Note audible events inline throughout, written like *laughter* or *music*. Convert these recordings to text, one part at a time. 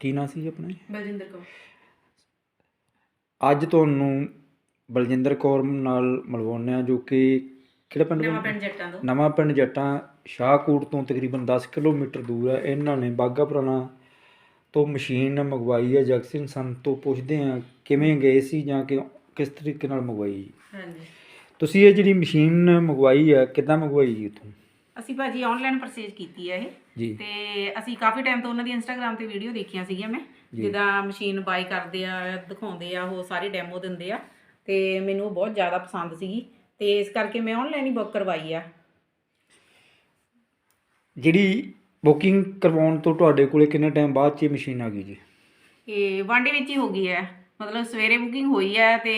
ਕੀ ਨਾਂ ਸੀ ਜੀ ਆਪਣਾ? ਬਲਜਿੰਦਰ ਕੌਰ। ਅੱਜ ਤੁਹਾਨੂੰ ਬਲਜਿੰਦਰ ਕੌਰ ਨਾਲ ਮਿਲਵਾਉਂਦੇ ਆ ਜੋ ਕਿ ਕਿਹੜਾ ਪਿੰਡ ਨਵਾਂ? ਪਿੰਡ ਜੱਟਾਂ ਤੋਂ। ਨਵਾਂ ਪਿੰਡ ਜੱਟਾਂ ਸ਼ਾਹਕੋਟ ਤੋਂ ਤਕਰੀਬਨ 10 ਕਿਲੋਮੀਟਰ ਦੂਰ ਹੈ। ਇਹਨਾਂ ਨੇ ਬਾਗਾ ਪੁਰਾਣਾ ਤੋਂ ਮਸ਼ੀਨ ਮੰਗਵਾਈ ਹੈ। ਜਗਸਿੰਘ ਸੰਤ ਤੋਂ ਪੁੱਛਦੇ ਆ ਕਿਵੇਂ ਗਏ ਸੀ ਜਾਂ ਕਿ ਕਿਸ ਤਰੀਕੇ ਨਾਲ ਮੰਗਵਾਈ? ਹਾਂਜੀ। ਤੁਸੀਂ ਇਹ ਜਿਹੜੀ ਮਸ਼ੀਨ ਮੰਗਵਾਈ ਹੈ ਕਿੱਦਾਂ ਮੰਗਵਾਈ ਜੀ ਉੱਥੋਂ ਅਸੀਂ ਭਾਜੀ ਆਨਲਾਈਨ ਪਰਚੇਜ ਕੀਤੀ ਹੈ ਇਹ। ਤੇ ਅਸੀਂ ਕਾਫੀ ਟਾਈਮ ਤੋਂ ਉਹਨਾਂ ਦੀ ਇੰਸਟਾਗ੍ਰam ਤੇ ਵੀਡੀਓ ਦੇਖੀਆਂ ਸੀਗੀਆਂ ਮੈਂ। ਜਿੱਦਾਂ ਮਸ਼ੀਨ ਬਾਈ ਕਰਦੇ ਆ ਦਿਖਾਉਂਦੇ ਆ ਉਹ ਸਾਰੀ ਡੈਮੋ ਦਿੰਦੇ ਆ। ਤੇ ਮੈਨੂੰ ਬਹੁਤ ਜ਼ਿਆਦਾ ਪਸੰਦ ਸੀਗੀ। ਤੇ ਇਸ ਕਰਕੇ ਮੈਂ ਆਨਲਾਈਨ ਹੀ ਬੁੱਕ ਕਰਵਾਈ ਆ। ਜਿਹੜੀ ਬੁਕਿੰਗ ਕਰਵਾਉਣ ਤੋਂ ਤੁਹਾਡੇ ਕੋਲੇ ਕਿੰਨੇ ਟਾਈਮ ਬਾਅਦ 'ਚ ਇਹ ਮਸ਼ੀਨ ਆ ਗਈ ਜੀ? ਇਹ ਵਨ ਡੇ ਵਿੱਚ ਹੀ ਹੋ ਗਈ ਹੈ। ਮਤਲਬ ਸਵੇਰੇ ਬੁਕਿੰਗ ਹੋਈ ਹੈ ਤੇ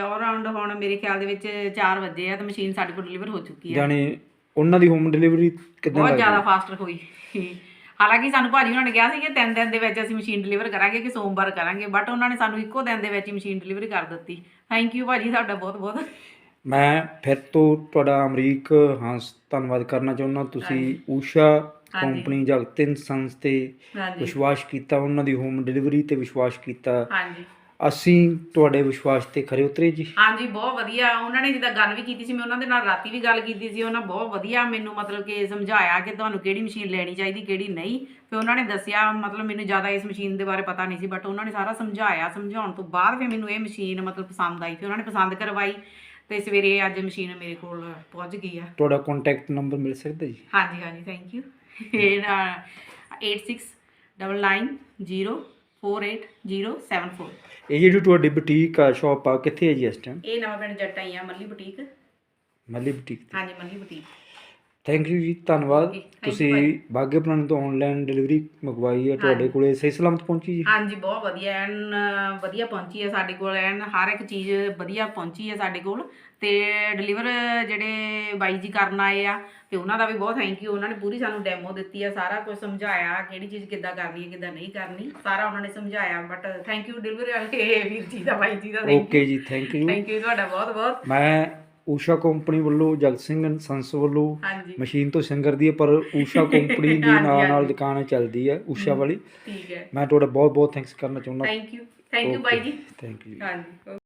ਅਰਾਊਂਡ ਹੁਣ ਮੇਰੇ ਖਿਆਲ ਦੇ ਵਿੱਚ 4 ਵਜੇ ਆ ਤੇ ਮਸ਼ੀਨ ਸਾਡੇ ਕੋਲ ਡਿਲੀਵਰ ਹੋ ਚੁੱਕੀ ਹੈ। ਜਾਣੀ ਉਹਨਾਂ ਦੀ ਹੋਮ ਡਿਲੀਵਰੀ ਕਿੱਦਾਂ ਬਹੁਤ ਜ਼ਿਆਦਾ? ਫਾਸਟ ਹੋਈ। ਹਾਲਾਂਕਿ ਸਾਨੂੰ ਭਾਜੀ ਉਹਨਾਂ ਨੇ ਕਿਹਾ ਸੀ ਕਿ ਤਿੰਨ ਦਿਨ ਦੇ ਵਿੱਚ ਅਸੀਂ ਮਸ਼ੀਨ ਡਿਲੀਵਰ ਕਰਾਂਗੇ ਕਿ ਸੋਮਵਾਰ ਕਰਾਂਗੇ ਬਟ ਉਹਨਾਂ ਨੇ ਸਾਨੂੰ ਇੱਕੋ ਦਿਨ ਦੇ ਵਿੱਚ ਹੀ ਮਸ਼ੀਨ ਡਿਲੀਵਰੀ ਕਰ ਦਿੱਤੀ। ਥੈਂਕ ਯੂ ਭਾਜੀ ਤੁਹਾਡਾ ਬਹੁਤ ਬਹੁਤ। ਮੈਂ ਫਿਰ ਤੋਂ ਤੁਹਾਡਾ ਅਮਰੀਕ ਹਾਂਸ ਧੰਨਵਾਦ ਕਰਨਾ ਚਾਹੁੰਦਾ। ਤੁਸੀਂ ਊਸ਼ਾ। ਕੰਪਨੀ ਜਗਤਿੰਨ ਸੰਸ ਤੇ ਵਿਸ਼ਵਾਸ ਕੀਤਾ ਉਹਨਾਂ ਦੀ ਹੋਮ ਡਿਲੀਵਰੀ ਤੇ ਵਿਸ਼ਵਾਸ ਕੀਤਾ। ਹਾਂਜੀ। ਅਸੀਂ ਤੁਹਾਡੇ ਵਿਸ਼ਵਾਸ ਤੇ ਖਰੇ ਉਤਰੇ ਜੀ। ਹਾਂਜੀ ਬਹੁਤ ਵਧੀਆ। ਉਹਨਾਂ ਨੇ ਜਿੱਦਾਂ ਗੱਲ ਵੀ ਕੀਤੀ ਸੀ ਮੈਂ ਉਹਨਾਂ ਦੇ ਨਾਲ ਰਾਤੀ ਵੀ ਗੱਲ ਕੀਤੀ ਸੀ। ਉਹਨਾਂ ਬਹੁਤ ਵਧੀਆ ਮੈਨੂੰ ਮਤਲਬ ਕਿ ਸਮਝਾਇਆ ਕਿ ਤੁਹਾਨੂੰ ਕਿਹੜੀ ਮਸ਼ੀਨ ਲੈਣੀ ਚਾਹੀਦੀ ਕਿਹੜੀ ਨਹੀਂ। ਫਿਰ ਉਹਨਾਂ ਨੇ ਦੱਸਿਆ ਮਤਲਬ ਮੈਨੂੰ ਜ਼ਿਆਦਾ ਇਸ ਮਸ਼ੀਨ ਦੇ ਬਾਰੇ ਪਤਾ ਨਹੀਂ ਸੀ ਬਟ ਉਹਨਾਂ ਨੇ ਸਾਰਾ ਸਮਝਾਇਆ। ਸਮਝਾਉਣ ਤੋਂ ਬਾਅਦ ਫਿਰ ਮੈਨੂੰ ਇਹ ਮਸ਼ੀਨ ਮਤਲਬ ਪਸੰਦ ਆਈ। ਫਿਰ ਉਹਨਾਂ ਨੇ ਪਸੰਦ ਕਰਵਾਈ ਤੇ ਸਵੇਰੇ ਅੱਜ ਮਸ਼ੀਨ ਮੇਰੇ ਕੋਲ ਪਹੁੰਚ ਗਈ ਆ। ਤੁਹਾਡਾ ਕੰਟੈਕਟ ਨੰਬਰ ਮਿਲ ਸਕਦਾ ਜੀ? ਹਾਂਜੀ ਹਾਂਜੀ ਥੈਂਕ ਯੂ 869990 48074 ਇਹ ਜਿਹੜੀ ਤੁਹਾਡੀ ਬੁਟੀਕ ਆ ਸ਼ਾਪ ਆ ਕਿੱਥੇ ਹੈ ਜੀ ਇਸ ਟਾਈਮ ਇਹ ਨਵਾਂ ਪਿੰਡ ਜੱਟਾਂ ਹੀ ਆ ਮੱਲੀ ਬੁਟੀਕ। ਮੱਲੀ ਬੁਟੀਕ ਹਾਂਜੀ ਮੱਲੀ ਬੁਟੀਕ। ਥੈਂਕ ਯੂ ਜੀ ਧੰਨਵਾਦ। ਤੁਸੀਂ. ਬਾਗੇ ਪੁਰਾਣੇ ਤੋਂ ਆਨਲਾਈਨ ਡਿਲੀਵਰੀ ਮੰਗਵਾਈ ਹੈ ਤੁਹਾਡੇ। ਕੋਲੇ ਸਹੀ ਸਲਾਮਤ ਪਹੁੰਚੀ ਜੀ? ਹਾਂਜੀ ਬਹੁਤ ਵਧੀਆ ਐਨ ਵਧੀਆ ਪਹੁੰਚੀ ਹੈ ਸਾਡੇ ਕੋਲ ਐਨ ਹਰ ਇੱਕ ਚੀਜ਼ ਵਧੀਆ ਪਹੁੰਚੀ ਹੈ ਸਾਡੇ ਕੋਲ। ਤੇ ਡਿਲੀਵਰ ਜਿਹੜੇ ਬਾਈ ਜੀ ਕਰਨ ਆਏ ਆ ਤੇ ਉਹਨਾਂ ਦਾ ਵੀ ਬਹੁਤ ਥੈਂਕ ਯੂ ਉਹਨਾਂ ਨੇ ਪੂਰੀ ਸਾਨੂੰ ਡੈਮੋ ਦਿੱਤੀ ਆ ਸਾਰਾ ਕੁਝ ਸਮਝਾਇਆ ਕਿਹੜੀ ਚੀਜ਼ ਕਿੱਦਾਂ ਕਰਨੀ ਹੈ ਕਿੱਦਾਂ ਨਹੀਂ ਕਰਨੀ ਸਾਰਾ ਉਹਨਾਂ ਨੇ ਸਮਝਾਇਆ ਬਟ ਥੈਂਕ ਯੂ ਡਿਲੀਵਰੀ ਵਾਲੇ ਵੀਰ ਜੀ ਦਾ ਬਾਈ ਜੀ ਦਾ ਥੈਂਕ ਓਕੇ ਜੀ ਥੈਂਕ ਯੂ ਥੈਂਕ ਯੂ ਤੁਹਾਡਾ ਬਹੁਤ ਬਹੁਤ ਮੈਂ ਊਸ਼ਾ ਕੰਪਨੀ ਵੱਲੋਂ ਜਗਤ ਸਿੰਘ ਸੰਸ ਵੱਲੋਂ ਹਾਂਜੀ। ਮਸ਼ੀਨ ਤੋਂ ਸਿੰਗਰ ਦੀ ਹੈ ਪਰ ਊਸ਼ਾ *laughs* ਕੰਪਨੀ ਦੀ ਹਾਂਜੀ, ਨਾਲ ਨਾਲ ਹਾਂਜੀ। ਦੁਕਾਨ ਚੱਲਦੀ ਹੈ ਊਸ਼ਾ ਵਾਲੀ। ਠੀਕ ਹੈ। ਮੈਂ ਤੁਹਾਡਾ ਬਹੁਤ ਬਹੁਤ ਥੈਂਕਸ ਕਰਨਾ ਚਾਹੁੰਦਾ। Thank you thank you bye ਜੀ। ਥੈਂਕ ਯੂ ਹਾਂਜੀ